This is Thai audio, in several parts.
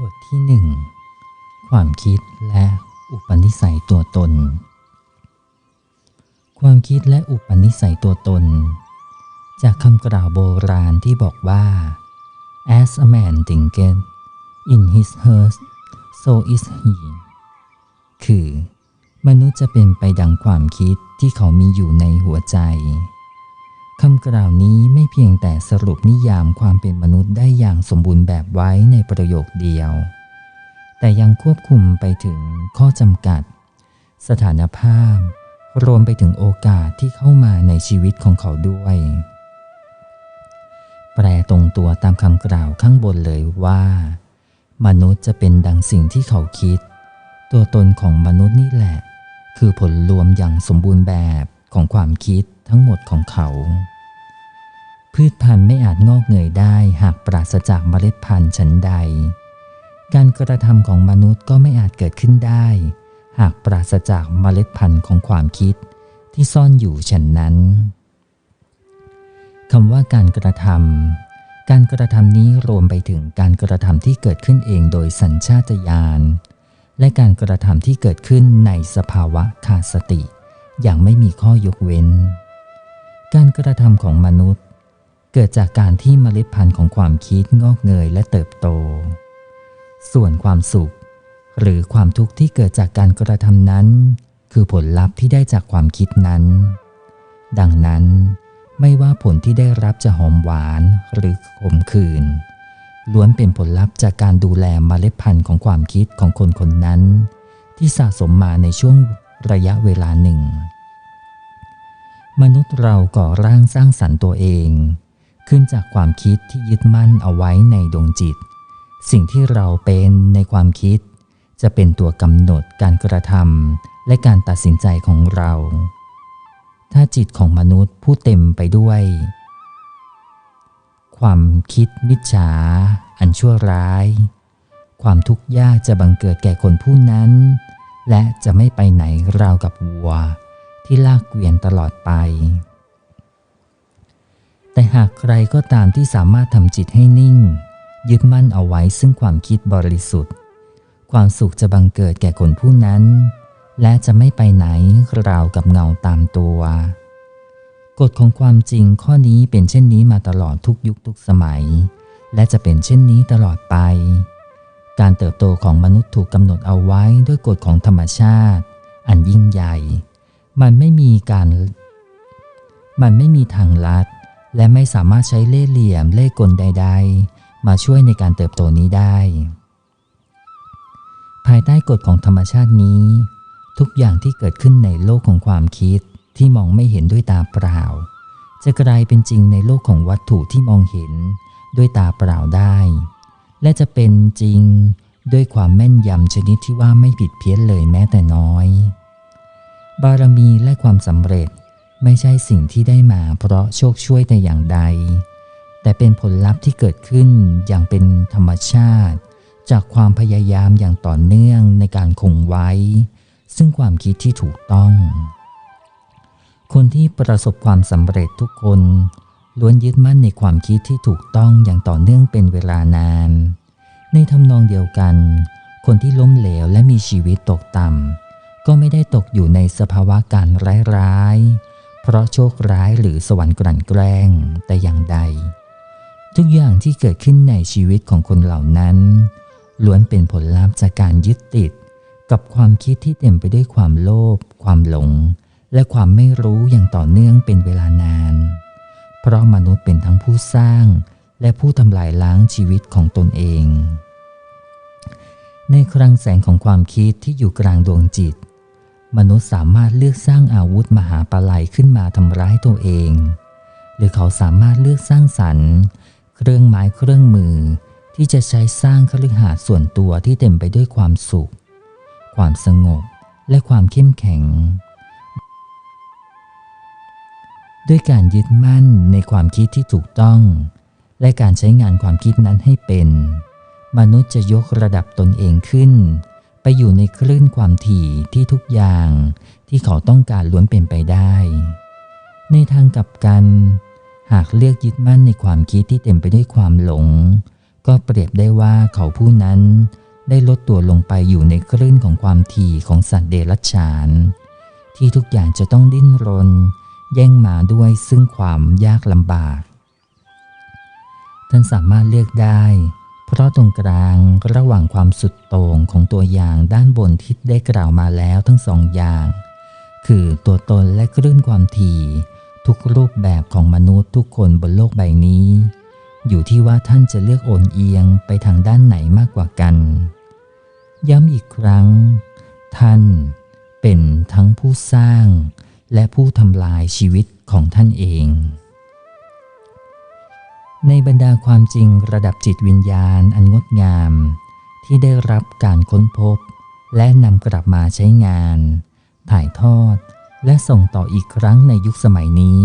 บทที่หนึ่งความคิดและอุปนิสัยตัวตน ความคิดและอุปนิสัยตัวตน จากคำกล่าวโบราณที่บอกว่า as a man thinketh in his heart so is he คือ มนุษย์จะเป็นไปดังความคิดที่เขามีอยู่ในหัวใจ คำกล่าวนี้ไม่เพียงแต่สรุปนิยามความเป็นมนุษย์ได้อย่างสมบูรณ์แบบไว้ในประโยคเดียว แต่ยังควบคุมไปถึงข้อจำกัด สถานภาพ รวมไปถึงโอกาสที่เข้ามาในชีวิตของเขาด้วย แปลตรงตัวตามคำกล่าวข้างบนเลยว่า มนุษย์จะเป็นดังสิ่งที่เขาคิด ตัวตนของมนุษย์นี่แหละ คือผลรวมอย่างสมบูรณ์แบบของความคิด ทั้งหมดของเขา พืชพันธุ์ไม่อาจงอกเงยได้หากปราศจากเมล็ดพันธุ์ฉันใด การกระทำของมนุษย์ก็ไม่อาจเกิดขึ้นได้ หากปราศจากเมล็ดพันธุ์ของความคิดที่ซ่อนอยู่ฉันนั้นคำว่าการกระทำการกระทำนี้รวมไปถึงการกระทำที่เกิดขึ้นเองโดยสัญชาตญาณและการกระทำที่เกิดขึ้นในสภาวะขาดสติ อย่างไม่มีข้อยกเว้น การกระทำของมนุษย์ เกิดจากการที่เมล็ดพันธุ์ของความคิดงอกเงยและเติบโต ส่วนความสุข หรือความทุกข์ที่เกิดจากการกระทำนั้น คือผลลัพธ์ที่ได้จากความคิดนั้น ดังนั้น ไม่ว่าผลที่ได้รับจะหอมหวานหรือขมขื่นล้วนเป็นผลลัพธ์จากการดูแลเมล็ดพันธุ์ของความคิดของคนคนนั้น ที่สะสมมาในช่วงระยะเวลาหนึ่ง มนุษย์เราก่อร่างสร้างสรรค์ตัวเอง ขึ้นจากความคิดที่ยึดมั่นเอาไว้ในดวงจิต สิ่งที่เราเป็นในความคิด จะเป็นตัวกำหนดการกระทำและการตัดสินใจของเรา ถ้าจิตของมนุษย์ผู้เต็มไปด้วย ความคิดมิจฉา อันชั่วร้าย ความทุกข์ยากจะบังเกิดแก่คนผู้นั้น และจะไม่ไปไหนราวกับวัว ที่ลากเกวียนตลอดไป แต่หากใครก็ตามที่สามารถทำจิตให้นิ่ง ยึดมั่นเอาไว้ซึ่งความคิดบริสุทธิ์ ความสุขจะบังเกิดแก่คนผู้นั้น และจะไม่ไปไหนราวกับเงาตามตัว กฎของความจริงข้อนี้เป็นเช่นนี้มาตลอดทุกยุคทุกสมัย และจะเป็นเช่นนี้ตลอดไปการเติบโตของมนุษย์ถูกกำหนดเอาไว้ด้วยกฎของธรรมชาติ อันยิ่งใหญ่ มันไม่มีการ มันไม่มีทางลัด และไม่สามารถใช้เล่ห์เหลี่ยมเล่ห์กลใด ๆ มาช่วยในการเติบโตนี้ได้ ภายใต้กฎของธรรมชาตินี้ ทุกอย่างที่เกิดขึ้นในโลกของความคิดที่มองไม่เห็นด้วยตาเปล่า จะกลายเป็นจริงในโลกของวัตถุที่มองเห็นด้วยตาเปล่าได้ และจะเป็นจริงด้วยความแม่นยำชนิดที่ว่าไม่ผิดเพี้ยนเลยแม้แต่น้อย บารมีและความสำเร็จไม่ใช่สิ่งที่ได้มาเพราะโชคช่วยแต่อย่างใด แต่เป็นผลลัพธ์ที่เกิดขึ้นอย่างเป็นธรรมชาติ จากความพยายามอย่างต่อเนื่องในการคงไว้ ซึ่งความคิดที่ถูกต้อง คนที่ประสบความสำเร็จทุกคนล้วนยึดมั่นในความคิดที่ถูกต้องอย่างต่อเนื่องเป็นเวลานาน ในทำนองเดียวกัน คนที่ล้มเหลวและมีชีวิตตกต่ำ ก็ไม่ได้ตกอยู่ในสภาวะการร้ายๆ เพราะโชคร้ายหรือสวรรค์กลั่นแกล้งแต่อย่างใด ทุกอย่างที่เกิดขึ้นในชีวิตของคนเหล่านั้น ล้วนเป็นผลลัพธ์จากการยึดติด กับความคิดที่เต็มไปด้วยความโลภความหลง และความไม่รู้อย่างต่อเนื่องเป็นเวลานาน เพราะมนุษย์เป็นทั้งผู้สร้าง และผู้ทำลายล้างชีวิตของตนเองในคลังแสงของความคิดที่อยู่กลางดวงจิต มนุษย์สามารถเลือกสร้างอาวุธมหาปลัยขึ้นมาทำร้ายตัวเอง หรือเขาสามารถเลือกสร้างสรรค์ เครื่องไม้เครื่องมือ ที่จะใช้สร้างคฤหาสน์ส่วนตัวที่เต็มไปด้วยความสุข ความสงบและความเข้มแข็ง ด้วยการยึดมั่นในความคิดที่ถูกต้อง และการใช้งานความคิดนั้นให้เป็น มนุษย์จะยกระดับตนเองขึ้น ไปอยู่ในคลื่นความถี่ที่ทุกอย่างที่เขาต้องการล้วนเป็นไปได้ ในทางกลับกัน หากเลือกยึดมั่นในความคิดที่เต็มไปด้วยความหลง ก็เปรียบได้ว่าเขาผู้นั้นได้ลดตัวลงไปอยู่ในคลื่นของความถี่ของสัตว์เดรัจฉาน ที่ทุกอย่างจะต้องดิ้นรน แย่งมาด้วยซึ่งความยากลำบาก ท่านสามารถเลือกได้ เพราะตรงกลางระหว่างความสุดโต่งของตัวอย่างด้านบนที่ได้กล่าวมาแล้วทั้งสองอย่าง คือตัวตนและคลื่นความถี่ ทุกรูปแบบของมนุษย์ทุกคนบนโลกใบนี้ อยู่ที่ว่าท่านจะเลือกโอนเอียงไปทางด้านไหนมากกว่ากัน ย้ำอีกครั้ง ท่านเป็นทั้งผู้สร้างและผู้ทำลายชีวิตของท่านเอง ในบรรดาความจริงระดับจิตวิญญาณอันงดงาม ที่ได้รับการค้นพบ และนำกลับมาใช้งาน ถ่ายทอด และส่งต่ออีกครั้งในยุคสมัยนี้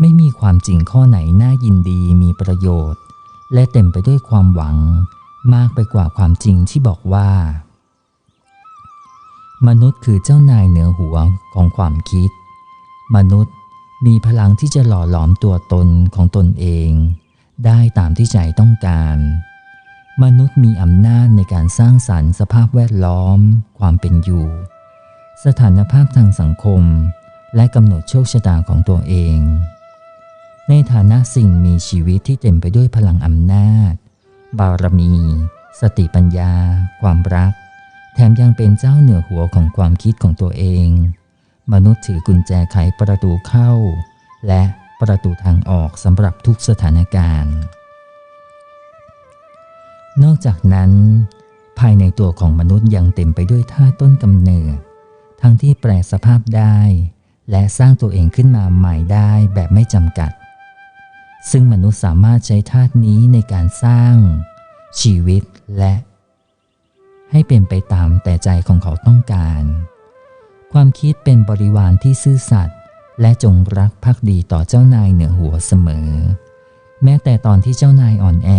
ไม่มีความจริงข้อไหนน่ายินดีมีประโยชน์ และเต็มไปด้วยความหวัง มากไปกว่าความจริงที่บอกว่า มนุษย์คือเจ้านายเหนือหัวของความคิด มนุษย์มีพลังที่จะหล่อหลอมตัวตนของตนเอง ได้ตามที่ใจต้องการ มนุษย์มีอำนาจในการสร้างสรรค์สภาพแวดล้อม ความเป็นอยู่ สถานภาพทางสังคม และกำหนดโชคชะตาของตัวเอง ในฐานะสิ่งมีชีวิตที่เต็มไปด้วยพลังอำนาจ บารมี สติปัญญา ความรัก แถมยังเป็นเจ้าเหนือหัวของความคิดของตัวเอง มนุษย์ถือกุญแจไขประตูเข้า และ ประตูทางออกสำหรับทุกสถานการณ์ นอกจากนั้น ภายในตัวของมนุษย์ยังเต็มไปด้วยท่าต้นกำเนิด ทั้งที่แปลสภาพได้ และสร้างตัวเองขึ้นมาใหม่ได้แบบไม่จำกัด ซึ่งมนุษย์สามารถใช้ธาตุนี้ในการสร้าง ชีวิตและ ให้เป็นไปตามแต่ใจของเขาต้องการ ความคิดเป็นบริวารที่ซื่อสัตย์ และจงรักภักดีต่อเจ้านายเหนือหัวเสมอ แม้แต่ตอนที่เจ้านายอ่อนแอ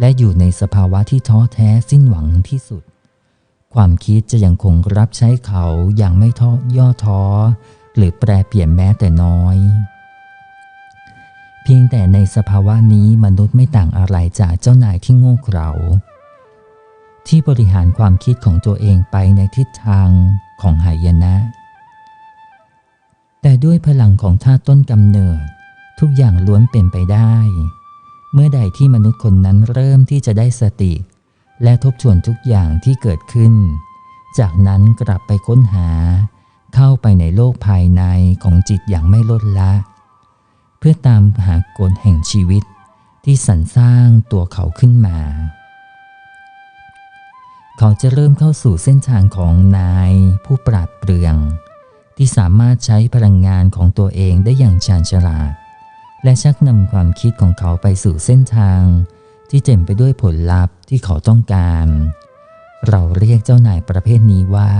และอยู่ในสภาวะที่ท้อแท้สิ้นหวังที่สุด ความคิดจะยังคงรับใช้เขาอย่างไม่ท้อย่อท้อ หรือแปรเปลี่ยนแม้แต่น้อย เพียงแต่ในสภาวะนี้มนุษย์ไม่ต่างอะไรจากเจ้านายที่โง่เขลาที่บริหารความคิดของตัวเองไปในทิศทางของหายนะ แต่ด้วยพลังของธาตุต้นกำเนิด ทุกอย่างล้วนเป็นไปได้ เมื่อใดที่มนุษย์คนนั้นเริ่มที่จะได้สติ และทบทวนทุกอย่างที่เกิดขึ้น จากนั้นกลับไปค้นหา เข้าไปในโลกภายในของจิตอย่างไม่ลดละ เพื่อตามหากลแห่งชีวิตที่สรรสร้างตัวเขาขึ้นมา เขาจะเริ่มเข้าสู่เส้นทางของนายผู้ปราดเปรื่อง ที่สามารถใช้พลังงานของตัวเองได้อย่างชาญฉลาด และชักนำความคิดของเขาไปสู่เส้นทาง ที่เต็มไปด้วยผลลัพธ์ที่เขาต้องการ เราเรียกเจ้านายประเภทนี้ว่า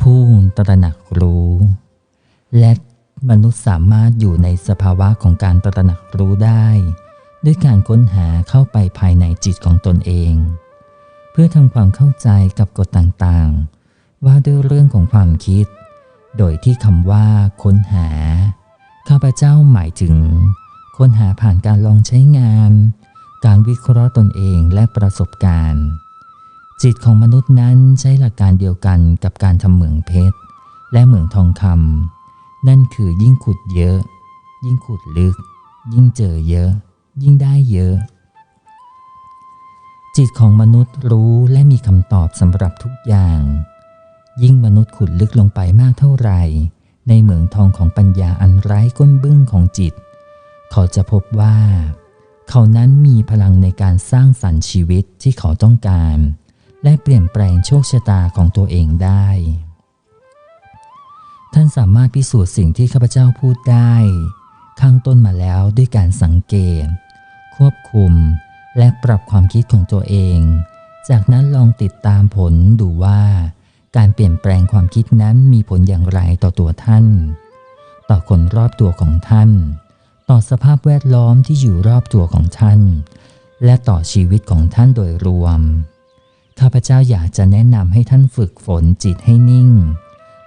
ผู้ตระหนักรู้ และมนุษย์สามารถอยู่ในสภาวะของการตระหนักรู้ได้ ด้วยการค้นหาเข้าไปภายในจิตของตนเอง เพื่อทำความเข้าใจกับกฎต่างๆ ว่าด้วยเรื่องของความคิด โดยที่คำว่า ค้นหา ข้าพเจ้าหมายถึง ค้นหาผ่านการลองใช้งาน การวิเคราะห์ตนเองและประสบการณ์ จิตของมนุษย์นั้นใช้หลักการเดียวกันกับการทำเหมืองเพชร และเหมืองทองคำนั่นคือยิ่งขุดเยอะ ยิ่งขุดลึก ยิ่งเจอเยอะ ยิ่งได้เยอะจิตของมนุษย์รู้และมีคำตอบสำหรับทุกอย่าง ยิ่งมนุษย์ขุดลึกลงไปมากเท่าไหร่ ในเหมืองทองของปัญญาอันไร้ก้นบึ้งของจิต เขาจะพบว่า เขานั้นมีพลังในการสร้างสรรค์ชีวิตที่เขาต้องการ และเปลี่ยนแปลงโชคชะตาของตัวเองได้ ท่านสามารถพิสูจน์สิ่งที่ข้าพเจ้าพูดได้ ข้างต้นมาแล้วด้วยการสังเกต ควบคุมและปรับความคิดของตัวเอง จากนั้นลองติดตามผลดูว่า การเปลี่ยนแปลงความคิดนั้นมีผลอย่างไรต่อตัวท่าน ต่อคนรอบตัวของท่าน ต่อสภาพแวดล้อมที่อยู่รอบตัวของท่าน และต่อชีวิตของท่านโดยรวม ข้าพเจ้าอยากจะแนะนำให้ท่านฝึกฝนจิตให้นิ่ง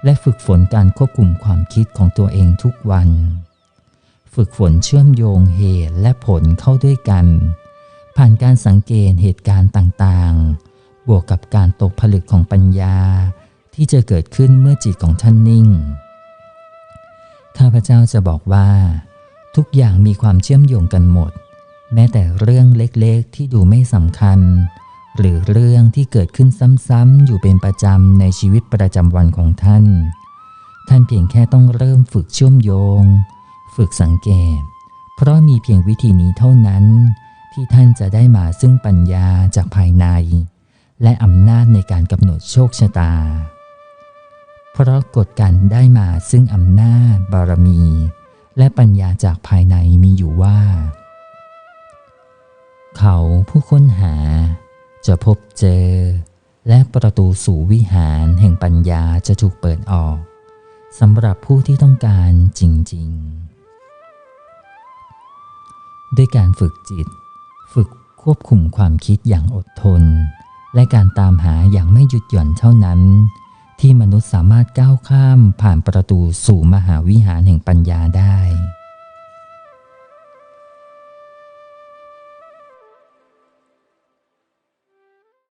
และฝึกฝนการควบคุมความคิดของตัวเองทุกวัน ฝึกฝนเชื่อมโยงเหตุและผลเข้าด้วยกัน ผ่านการสังเกตเหตุการณ์ต่างๆ วกกับการตกผลึกของปัญญา ที่จะเกิดขึ้นเมื่อจิตของท่านนิ่ง ข้าพเจ้าจะบอกว่า ทุกอย่างมีความเชื่อมโยงกันหมด แม้แต่เรื่องเล็กๆ ที่ดูไม่สำคัญ หรือเรื่องที่เกิดขึ้นซ้ำๆอยู่เป็นประจำในชีวิตประจำวันของท่าน ท่านเพียงแค่ต้องเริ่มฝึกเชื่อมโยง ฝึกสังเกต เพราะมีเพียงวิธีนี้เท่านั้นที่ท่านจะได้มาซึ่งปัญญาจากภายใน และอำนาจในการกำหนดโชคชะตา เพราะกฎการได้มาซึ่งอำนาจบารมี และปัญญาจากภายในมีอยู่ว่า เขาผู้ค้นหาจะพบเจอ และประตูสู่วิหารแห่งปัญญาจะถูกเปิดออกสำหรับผู้ที่ต้องการจริง ๆ ด้วยการฝึกจิต ฝึกควบคุมความคิดอย่างอดทน และการตามหาอย่างไม่หยุดหย่อนเท่านั้น ที่มนุษย์สามารถก้าวข้ามผ่านประตูสู่มหาวิหารแห่งปัญญาได้